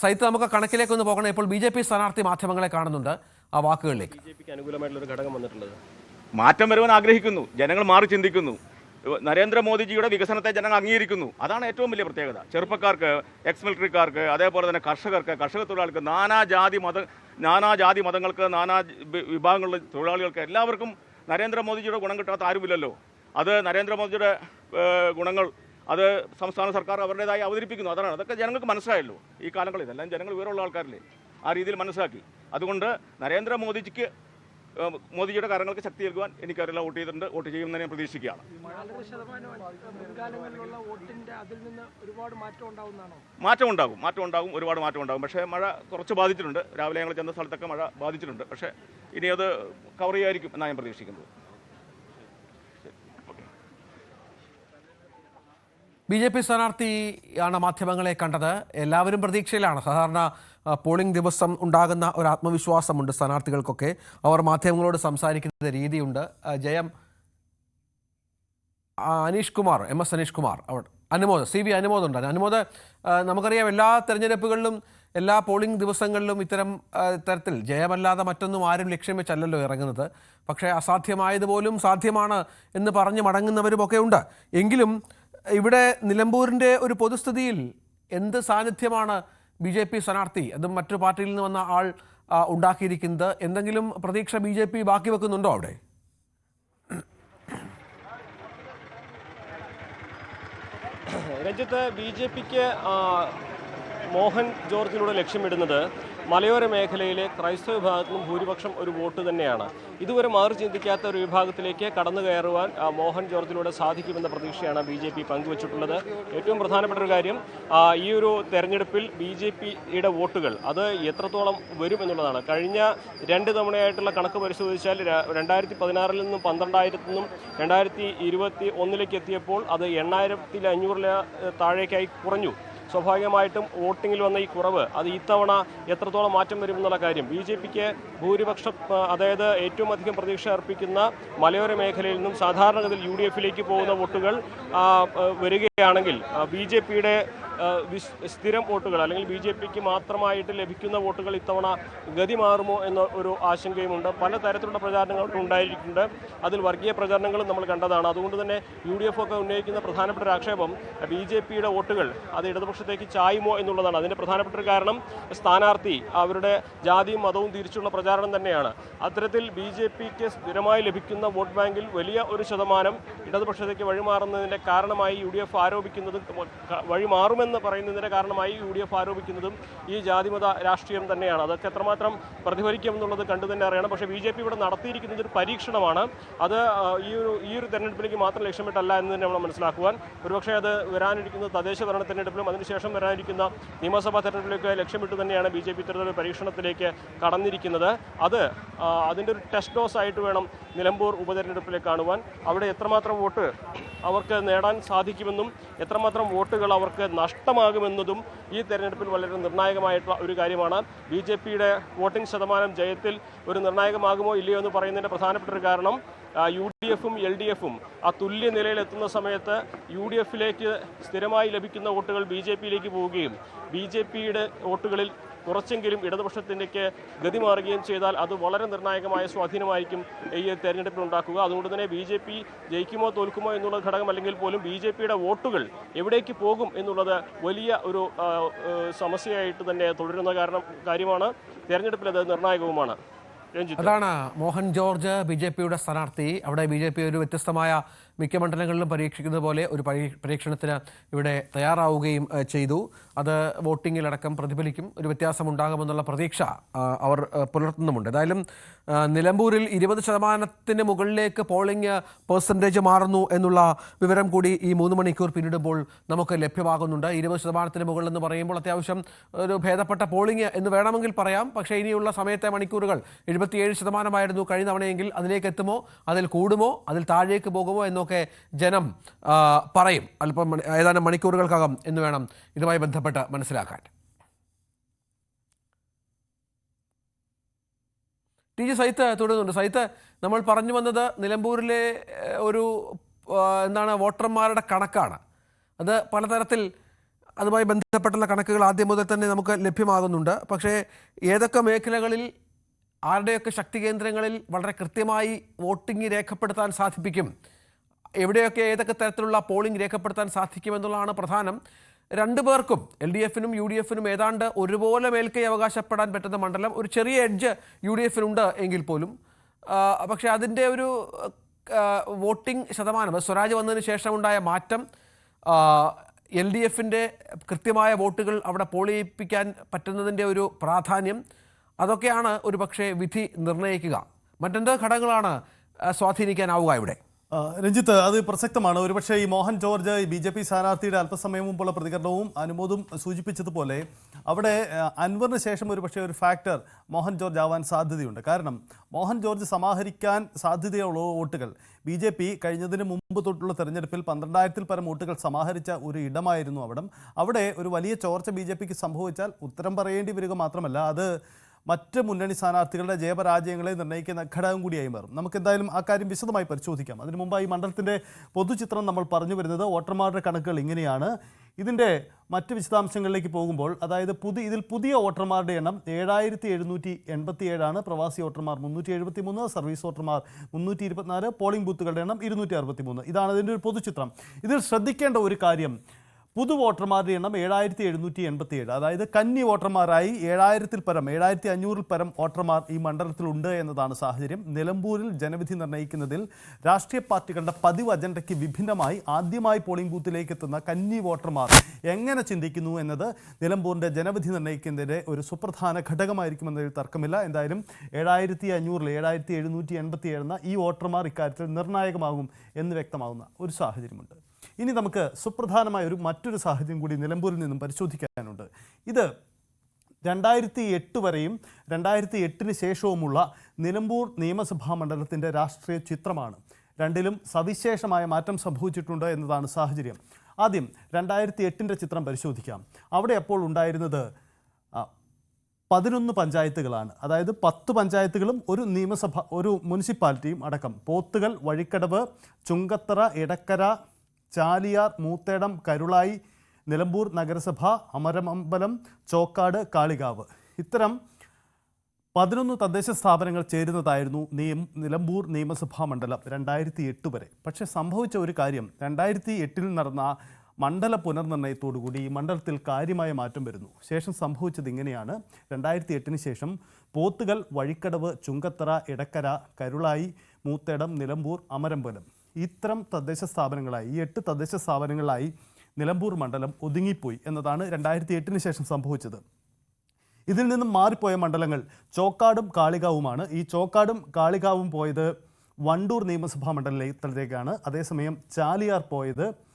സൈത്ത് നമുക്ക് കണക്കിലേക്ക് ഒന്ന് പോകണം. ഇപ്പോൾ ബി ജെ പി സ്ഥാനാർത്ഥി മാധ്യമങ്ങളെ കാണുന്നുണ്ട് ആ വാക്കുകളിലേക്ക്. ബി ജെ പിക്ക് അനുകൂലമായിട്ടുള്ള ഒരു ഘടകം വന്നിട്ടുള്ളത്? മാറ്റം വരുവാൻ ആഗ്രഹിക്കുന്നു. ജനങ്ങൾ മാറി ചിന്തിക്കുന്നു. നരേന്ദ്രമോദിജിയുടെ വികസനത്തെ ജനങ്ങൾ അംഗീകരിക്കുന്നു. അതാണ് ഏറ്റവും വലിയ പ്രത്യേകത. ചെറുപ്പക്കാർക്ക് എക്സ് മിലിറ്ററിക്കാർക്ക് അതേപോലെ തന്നെ കർഷകർക്ക് കർഷക തൊഴിലാളികൾക്ക് നാനാജാതി മത നാനാജാതി മതങ്ങൾക്ക് നാനാ വിഭാഗങ്ങളിലെ തൊഴിലാളികൾക്ക് എല്ലാവർക്കും നരേന്ദ്രമോദിജിയുടെ ഗുണം കിട്ടാത്ത ആരുമില്ലല്ലോ. അത് നരേന്ദ്രമോദിജിയുടെ ഏഹ്, ഗുണങ്ങൾ അത് സംസ്ഥാന സർക്കാർ അവരുടേതായി അവതരിപ്പിക്കുന്നു. അതാണ്. അതൊക്കെ ജനങ്ങൾക്ക് മനസ്സിലായല്ലോ. ഈ കാലങ്ങളിൽ ഇതെല്ലാം ജനങ്ങൾ വിവരമുള്ള ആൾക്കാരില്ലേ? ആ രീതിയിൽ മനസ്സിലാക്കി. അതുകൊണ്ട് നരേന്ദ്രമോദിജിക്ക് മോദിജിയുടെ കാര്യങ്ങൾക്ക് ശക്തി നൽകുവാൻ എനിക്കറിയില്ല വോട്ട് ചെയ്തിട്ടുണ്ട്. വോട്ട് ചെയ്യുമെന്ന് ഞാൻ പ്രതീക്ഷിക്കുകയാണ്. മാറ്റം ഉണ്ടാകും. മാറ്റം ഉണ്ടാകും. ഒരുപാട് മാറ്റം ഉണ്ടാകും. പക്ഷേ മഴ കുറച്ച് ബാധിച്ചിട്ടുണ്ട്. രാവിലെ ഞങ്ങൾ ചെന്ന സ്ഥലത്തൊക്കെ മഴ ബാധിച്ചിട്ടുണ്ട്. പക്ഷേ ഇനി അത് കവർ ചെയ്യായിരിക്കും എന്നാണ് ഞാൻ പ്രതീക്ഷിക്കുന്നത്. ബി ജെ പി സ്ഥാനാർത്ഥിയാണ് മാധ്യമങ്ങളെ കണ്ടത്. എല്ലാവരും പ്രതീക്ഷയിലാണ്. സാധാരണ പോളിംഗ് ദിവസം ഉണ്ടാകുന്ന ഒരു ആത്മവിശ്വാസമുണ്ട് സ്ഥാനാർത്ഥികൾക്കൊക്കെ. അവർ മാധ്യമങ്ങളോട് സംസാരിക്കുന്ന രീതിയുണ്ട്. ജയം അനീഷ് കുമാർ എം എസ് അനീഷ് കുമാർ അവിടെ അനുമോദ് സി വി അനുമോദ് ഉണ്ട്. അനുമോദ് നമുക്കറിയാം എല്ലാ തെരഞ്ഞെടുപ്പുകളിലും എല്ലാ പോളിംഗ് ദിവസങ്ങളിലും ഇത്തരം തരത്തിൽ ജയമല്ലാതെ മറ്റൊന്നും ആരും ലക്ഷ്യം വെച്ചല്ലല്ലോ ഇറങ്ങുന്നത്. പക്ഷേ അസാധ്യമായതുപോലും സാധ്യമാണ് എന്ന് പറഞ്ഞ് മടങ്ങുന്നവരുമൊക്കെ ഉണ്ട്. എങ്കിലും ഇവിടെ നിലമ്പൂരിന്റെ ഒരു പൊതുസ്ഥിതിയിൽ എന്ത് സാന്നിധ്യമാണ് ബി ജെ പി സ്ഥാനാർത്ഥി? അതും മറ്റു പാർട്ടിയിൽ നിന്ന് വന്ന ആൾ ഉണ്ടാക്കിയിരിക്കുന്നത്. എന്തെങ്കിലും പ്രതീക്ഷ ബി ജെ പി ബാക്കി വെക്കുന്നുണ്ടോ അവിടെ? രഞ്ജിത്ത് ബി ജെ പിക്ക് മോഹൻ ജോർജിലൂടെ ലക്ഷ്യമിടുന്നത് മലയോര മേഖലയിലെ ക്രൈസ്തവ വിഭാഗത്തിനും ഭൂരിപക്ഷം ഒരു വോട്ട് തന്നെയാണ്. ഇതുവരെ മാറി ചിന്തിക്കാത്ത ഒരു വിഭാഗത്തിലേക്ക് കടന്നു കയറുവാൻ മോഹൻ ജോർജിലൂടെ സാധിക്കുമെന്ന പ്രതീക്ഷയാണ് ബി ജെ പി പങ്കുവച്ചിട്ടുള്ളത്. ഏറ്റവും പ്രധാനപ്പെട്ട ഒരു കാര്യം ഈ ഒരു തെരഞ്ഞെടുപ്പിൽ ബി ജെ പിയുടെ വോട്ടുകൾ അത് എത്രത്തോളം വരും എന്നുള്ളതാണ്. കഴിഞ്ഞ രണ്ട് തവണയായിട്ടുള്ള കണക്ക് പരിശോധിച്ചാൽ രണ്ടായിരത്തി പതിനാറിൽ നിന്നും പന്ത്രണ്ടായിരത്തിൽ നിന്നും രണ്ടായിരത്തി ഇരുപത്തി ഒന്നിലേക്ക് എത്തിയപ്പോൾ അത് എണ്ണായിരത്തിൽ അഞ്ഞൂറിൽ താഴേക്കായി കുറഞ്ഞു. സ്വാഭാവികമായിട്ടും വോട്ടിങ്ങിൽ വന്ന ഈ കുറവ് അത് ഇത്തവണ എത്രത്തോളം മാറ്റം വരും എന്നുള്ള കാര്യം. ബി ജെ പിക്ക് ഭൂരിപക്ഷം അതായത് ഏറ്റവും അധികം പ്രതീക്ഷ അർപ്പിക്കുന്ന മലയോര മേഖലയിൽ നിന്നും സാധാരണഗതിയിൽ യു ഡി എഫിലേക്ക് പോകുന്ന വോട്ടുകൾ വരികയാണെങ്കിൽ ബി ജെ പിയുടെ സ്ഥിരം വോട്ടുകൾ അല്ലെങ്കിൽ ബി ജെ പിക്ക് മാത്രമായിട്ട് ലഭിക്കുന്ന വോട്ടുകൾ ഇത്തവണ ഗതി മാറുമോ എന്ന ഒരു ആശങ്കയുമുണ്ട്. പല തരത്തിലുള്ള പ്രചാരണങ്ങൾ ഉണ്ടായിട്ടുണ്ട്. അതിൽ വർഗീയ പ്രചാരണങ്ങളും നമ്മൾ കണ്ടതാണ്. അതുകൊണ്ട് തന്നെ യു ഡി എഫ് ഒക്കെ ഉന്നയിക്കുന്ന പ്രധാനപ്പെട്ട ഒരു ആക്ഷേപം ബി ജെ പിയുടെ വോട്ടുകൾ അത് ഇടതുപക്ഷത്തേക്ക് ചായുമോ എന്നുള്ളതാണ്. അതിന്റെ പ്രധാനപ്പെട്ട ഒരു കാരണം സ്ഥാനാർത്ഥി അവരുടെ ജാതിയും മതവും തിരിച്ചുള്ള പ്രചാരണം തന്നെയാണ്. അത്തരത്തിൽ ബി ജെ പിക്ക് സ്ഥിരമായി ലഭിക്കുന്ന വോട്ട് ബാങ്കിൽ വലിയ ഒരു ശതമാനം ഇടതുപക്ഷത്തേക്ക് വഴിമാറുന്നതിന്റെ കാരണമായി യു ഡി എഫ് ആരോപിക്കുന്നത് ക- വഴിമാറുമെന്ന് പറയുന്നതിന്റെ കാരണമായി യു ഡി എഫ് ആരോപിക്കുന്നതും ഈ ജാതിമത രാഷ്ട്രീയം തന്നെയാണ്. അതൊക്കെ എത്രമാത്രം പ്രതിഫലിക്കും എന്നുള്ളത് കണ്ടു തന്നെ അറിയണം. പക്ഷേ ബി ജെ പി ഇവിടെ നടത്തിയിരിക്കുന്നത് ഒരു പരീക്ഷണമാണ്. അത് ഈ ഒരു ഈ ഒരു തെരഞ്ഞെടുപ്പിലേക്ക് മാത്രം ലക്ഷ്യമിട്ടല്ല എന്ന് തന്നെ നമ്മൾ മനസ്സിലാക്കുവാൻ. ഒരുപക്ഷെ അത് വരാനിരിക്കുന്ന തദ്ദേശ ഭരണ തെരഞ്ഞെടുപ്പിലും അതിനുശേഷം വരാനിരിക്കുന്ന നിയമസഭാ തെരഞ്ഞെടുപ്പിലേക്ക് ലക്ഷ്യമിട്ട് തന്നെയാണ് ബി ജെ പി ഇത്തരത്തിലൊരു പരീക്ഷണത്തിലേക്ക് കടന്നിരിക്കുന്നത്. അത് അതിന്റെ ഒരു ടെസ്റ്റ് ഡോസ് ആയിട്ട് വേണം നിലമ്പൂർ ഉപതെരഞ്ഞെടുപ്പിലേക്ക് കാണുവാൻ. അവിടെ എത്രമാത്രം വോട്ട് അവർക്ക് നേടാൻ സാധിക്കുമെന്നും എത്രമാത്രം വോട്ടുകൾ അവർക്ക് നഷ്ടമാകുമെന്നതും ഈ തെരഞ്ഞെടുപ്പിൽ വളരെ നിർണായകമായിട്ടുള്ള ഒരു കാര്യമാണ്. ബി ജെ പിയുടെ വോട്ടിംഗ് ശതമാനം ജയത്തിൽ ഒരു നിർണായകമാകുമോ ഇല്ലയോ എന്ന് പറയുന്നതിന്റെ പ്രധാനപ്പെട്ട ഒരു കാരണം യു ഡി എഫും എൽ ഡി എഫും ആ തുല്യ നിലയിലെത്തുന്ന സമയത്ത് യു ഡി എഫിലേക്ക് സ്ഥിരമായി ലഭിക്കുന്ന വോട്ടുകൾ ബി ജെ പിയിലേക്ക് പോവുകയും ബി ജെ പിയുടെ വോട്ടുകളിൽ കുറച്ചെങ്കിലും ഇടതുപക്ഷത്തിന്റെക്ക് ഗതി മാറുകയും ചെയ്താൽ അത് വളരെ നിർണായകമായ സ്വാധീനമായിരിക്കും ഈ തെരഞ്ഞെടുപ്പിൽ ഉണ്ടാക്കുക. അതുകൊണ്ട് തന്നെ ബി ജെ പി ജയിക്കുമോ തോൽക്കുമോ എന്നുള്ള ഘടകം അല്ലെങ്കിൽ പോലും ബി ജെ പിയുടെ വോട്ടുകൾ എവിടേക്ക് പോകും എന്നുള്ളത് വലിയ ഒരു സമസ്യയായിട്ട് തന്നെ തുടരുന്ന കാരണം കാര്യമാണ്. തെരഞ്ഞെടുപ്പിൽ അത് നിർണായകവുമാണ്. അതാണ് മോഹൻ ജോർജ് ബി ജെ പിയുടെ സ്ഥാനാർത്ഥി. അവിടെ ബി ജെ പി ഒരു വ്യത്യസ്തമായ മിക്ക മണ്ഡലങ്ങളിലും പരീക്ഷിക്കുന്നത് പോലെ ഒരു പരീ- പരീക്ഷണത്തിന് ഇവിടെ തയ്യാറാവുകയും ചെയ്തു. അത് വോട്ടിങ്ങിലടക്കം പ്രതിഫലിക്കും. ഒരു വ്യത്യാസമുണ്ടാകുമെന്നുള്ള പ്രതീക്ഷ അവർ പുലർത്തുന്നുമുണ്ട്. ഏതായാലും നിലമ്പൂരിൽ ഇരുപത് ശതമാനത്തിന് മുകളിലേക്ക് പോളിംഗ് പെർസെന്റേജ് മാറുന്നു എന്നുള്ള വിവരം കൂടി ഈ മൂന്ന് മണിക്കൂർ പിന്നിടുമ്പോൾ നമുക്ക് ലഭ്യമാകുന്നുണ്ട്. ഇരുപത് ശതമാനത്തിന് മുകളിൽ എന്ന് പറയുമ്പോൾ അത്യാവശ്യം ഒരു ഭേദപ്പെട്ട പോളിംഗ് എന്ന് വേണമെങ്കിൽ പറയാം. പക്ഷേ ഇനിയുള്ള സമയത്തെ മണിക്കൂറുകൾ എഴുപത്തിയേഴ് ശതമാനമായിരുന്നു കഴിഞ്ഞ തവണയെങ്കിൽ അതിലേക്ക് എത്തുമോ? അതിൽ കൂടുമോ? അതിൽ താഴേക്ക് പോകുമോ? എന്നൊക്കെ ജനം പറയും. അല്പം ഏതാനും മണിക്കൂറുകൾക്കകം എന്ന് വേണം ഇതുമായി ബന്ധപ്പെട്ട് മനസ്സിലാക്കാൻ. ടി ജി സൈത്ത് തുടരുന്നുണ്ട്. സൈത്ത് നമ്മൾ പറഞ്ഞു വന്നത് നിലമ്പൂരിലെ ഒരു എന്താണ് വോട്ടർമാരുടെ കണക്കാണ്. അത് പലതരത്തിൽ അതുമായി ബന്ധപ്പെട്ടുള്ള കണക്കുകൾ ആദ്യം മുതൽ തന്നെ നമുക്ക് ലഭ്യമാകുന്നുണ്ട്. പക്ഷേ ഏതൊക്കെ മേഖലകളിൽ ആരുടെയൊക്കെ ശക്തി കേന്ദ്രങ്ങളിൽ വളരെ കൃത്യമായി വോട്ടിംഗ് രേഖപ്പെടുത്താൻ സാധിപ്പിക്കും? എവിടെയൊക്കെ ഏതൊക്കെ തരത്തിലുള്ള പോളിംഗ് രേഖപ്പെടുത്താൻ സാധിക്കുമെന്നുള്ളതാണ് പ്രധാനം. രണ്ടു പേർക്കും എൽ ഡി എഫിനും യു ഡി എഫിനും ഏതാണ്ട് ഒരുപോലെ മേൽക്കൈ അവകാശപ്പെടാൻ പറ്റുന്ന മണ്ഡലം ഒരു ചെറിയ എഡ്ജ് യു ഡി എഫിനുണ്ട് എങ്കിൽ പോലും. പക്ഷേ അതിന്റെ ഒരു വോട്ടിംഗ് ശതമാനം സ്വരാജ് വന്നതിന് ശേഷമുണ്ടായ മാറ്റം എൽ ഡി എഫിന്റെ കൃത്യമായ വോട്ടുകൾ അവിടെ പോൾ ചെയ്യിപ്പിക്കാൻ പറ്റുന്നതിന്റെ ഒരു പ്രാധാന്യം അതൊക്കെയാണ് ഒരു പക്ഷേ വിധി നിർണയിക്കുക മറ്റെന്ത് ഘടകങ്ങളാണ് സ്വാധീനിക്കാനാവുക ഇവിടെ? രഞ്ജിത്ത് അത് പ്രസക്തമാണ്. ഒരുപക്ഷെ ഈ Mohan George B J P സ്ഥാനാർത്ഥിയുടെ അല്പസമയം മുമ്പുള്ള പ്രതികരണവും അനുമോദും സൂചിപ്പിച്ചതുപോലെ അവിടെ അൻവറിന് ശേഷം ഒരുപക്ഷെ ഒരു ഫാക്ടർ മോഹൻ ജോർജ് ആവാൻ സാധ്യതയുണ്ട്. കാരണം മോഹൻ ജോർജ് സമാഹരിക്കാൻ സാധ്യതയുള്ള വോട്ടുകൾ. ബി ജെ പി കഴിഞ്ഞതിന് മുമ്പ് തൊട്ടുള്ള തെരഞ്ഞെടുപ്പിൽ പന്ത്രണ്ടായിരത്തിൽ പരം വോട്ടുകൾ സമാഹരിച്ച ഒരു ഇടമായിരുന്നു അവിടം. അവിടെ ഒരു വലിയ ചോർച്ച ബി ജെ പിക്ക് സംഭവിച്ചാൽ ഉത്തരം പറയേണ്ടി വരിക മാത്രമല്ല അത് മറ്റ് മുന്നണി സ്ഥാനാർത്ഥികളുടെ ജയപരാജയങ്ങളെ നിർണയിക്കുന്ന ഘടകം കൂടിയായി മാറും. നമുക്ക് എന്തായാലും ആ കാര്യം വിശദമായി പരിശോധിക്കാം. അതിനു മുമ്പായി മണ്ഡലത്തിന്റെ പൊതുചിത്രം നമ്മൾ പറഞ്ഞു വരുന്നത് വോട്ടർമാരുടെ കണക്കുകൾ ഇങ്ങനെയാണ്. ഇതിന്റെ മറ്റ് വിശദാംശങ്ങളിലേക്ക് പോകുമ്പോൾ അതായത് പുതിയ ഇതിൽ പുതിയ വോട്ടർമാരുടെ എണ്ണം ഏഴായിരത്തി എഴുന്നൂറ്റി എൺപത്തി ഏഴാണ് പ്രവാസി വോട്ടർമാർ മുന്നൂറ്റി എഴുപത്തി മൂന്ന് സർവീസ് വോട്ടർമാർ മുന്നൂറ്റി ഇരുപത്തിനാല് പോളിംഗ് ബൂത്തുകളുടെ എണ്ണം ഇരുന്നൂറ്റി അറുപത്തി മൂന്ന് ഇതാണ് അതിന്റെ ഒരു പൊതുചിത്രം. ഇതിൽ ശ്രദ്ധിക്കേണ്ട ഒരു കാര്യം പുതു വോട്ടർമാരുടെ എണ്ണം ഏഴായിരത്തി എഴുന്നൂറ്റി എൺപത്തി ഏഴ് അതായത് കന്നി വോട്ടർമാരായി ഏഴായിരത്തിൽ പരം ഏഴായിരത്തി അഞ്ഞൂറിൽ പരം വോട്ടർമാർ ഈ മണ്ഡലത്തിലുണ്ട് എന്നതാണ് സാഹചര്യം. നിലമ്പൂരിൽ ജനവിധി നിർണയിക്കുന്നതിൽ രാഷ്ട്രീയ പാർട്ടികളുടെ പതിവ് അജണ്ടയ്ക്ക് വിഭിന്നമായി ആദ്യമായി പോളിംഗ് ബൂത്തിലേക്ക് എത്തുന്ന കന്നി വോട്ടർമാർ എങ്ങനെ ചിന്തിക്കുന്നു എന്നത് നിലമ്പൂരിന്റെ ജനവിധി നിർണയിക്കുന്നതിന്റെ ഒരു സുപ്രധാന ഘടകമായിരിക്കുമെന്നതിൽ തർക്കമില്ല. എന്തായാലും ഏഴായിരത്തി അഞ്ഞൂറിൽ ഏഴായിരത്തി എഴുന്നൂറ്റി എൺപത്തി ഏഴെന്ന ഈ വോട്ടർമാർ ഇക്കാര്യത്തിൽ നിർണായകമാകും എന്ന് വ്യക്തമാകുന്ന ഒരു സാഹചര്യമുണ്ട്. ഇനി നമുക്ക് സുപ്രധാനമായ ഒരു മറ്റൊരു സാഹചര്യം കൂടി നിലമ്പൂരിൽ നിന്നും പരിശോധിക്കാനുണ്ട്. ഇത് രണ്ടായിരത്തി എട്ട് വരെയും രണ്ടായിരത്തി എട്ടിന് ശേഷവുമുള്ള നിലമ്പൂർ നിയമസഭാ മണ്ഡലത്തിന്റെ രാഷ്ട്രീയ ചിത്രമാണ്. രണ്ടിലും സവിശേഷമായ മാറ്റം സംഭവിച്ചിട്ടുണ്ട് എന്നതാണ് സാഹചര്യം. ആദ്യം രണ്ടായിരത്തി എട്ടിന്റെ ചിത്രം പരിശോധിക്കാം. അവിടെ അപ്പോൾ ഉണ്ടായിരുന്നത് പതിനൊന്ന് പഞ്ചായത്തുകളാണ്. അതായത് പത്ത് പഞ്ചായത്തുകളും ഒരു നിയമസഭ ഒരു മുനിസിപ്പാലിറ്റിയും അടക്കം. പോത്തുകൾ വഴിക്കടവ് ചുങ്കത്തറ ഇടക്കര ചാലിയാർ മൂത്തേടം കരുളായി നിലമ്പൂർ നഗരസഭ അമരമമ്പലം ചോക്കാട് കാളികാവ്. ഇത്തരം പതിനൊന്ന് തദ്ദേശ സ്ഥാപനങ്ങൾ ചേരുന്നതായിരുന്നു നിയം നിലമ്പൂർ നിയമസഭാ മണ്ഡലം രണ്ടായിരത്തി എട്ട് വരെ. പക്ഷേ സംഭവിച്ച ഒരു കാര്യം രണ്ടായിരത്തി എട്ടിൽ നടന്ന മണ്ഡല പുനർനിർണയത്തോടുകൂടി ഈ മണ്ഡലത്തിൽ കാര്യമായ മാറ്റം വരുന്നു. ശേഷം സംഭവിച്ചത് ഇങ്ങനെയാണ്. രണ്ടായിരത്തി എട്ടിന് ശേഷം പോത്തുകൽ വഴിക്കടവ് ചുങ്കത്തറ ഇടക്കര കരുളായി മൂത്തേടം നിലമ്പൂർ അമരമ്പലം. ഇത്തരം തദ്ദേശ സ്ഥാപനങ്ങളായി ഈ എട്ട് തദ്ദേശ സ്ഥാപനങ്ങളായി നിലമ്പൂർ മണ്ഡലം ഒതുങ്ങിപ്പോയി എന്നതാണ് രണ്ടായിരത്തി എട്ടിന് ശേഷം സംഭവിച്ചത്. ഇതിൽ നിന്നും മാറിപ്പോയ മണ്ഡലങ്ങൾ ചോക്കാടും കാളികാവുമാണ്. ഈ ചോക്കാടും കാളികാവും പോയത് വണ്ടൂർ നിയമസഭാ മണ്ഡലത്തിലേക്കാണ്. അതേസമയം ചാലിയാർ പോയത്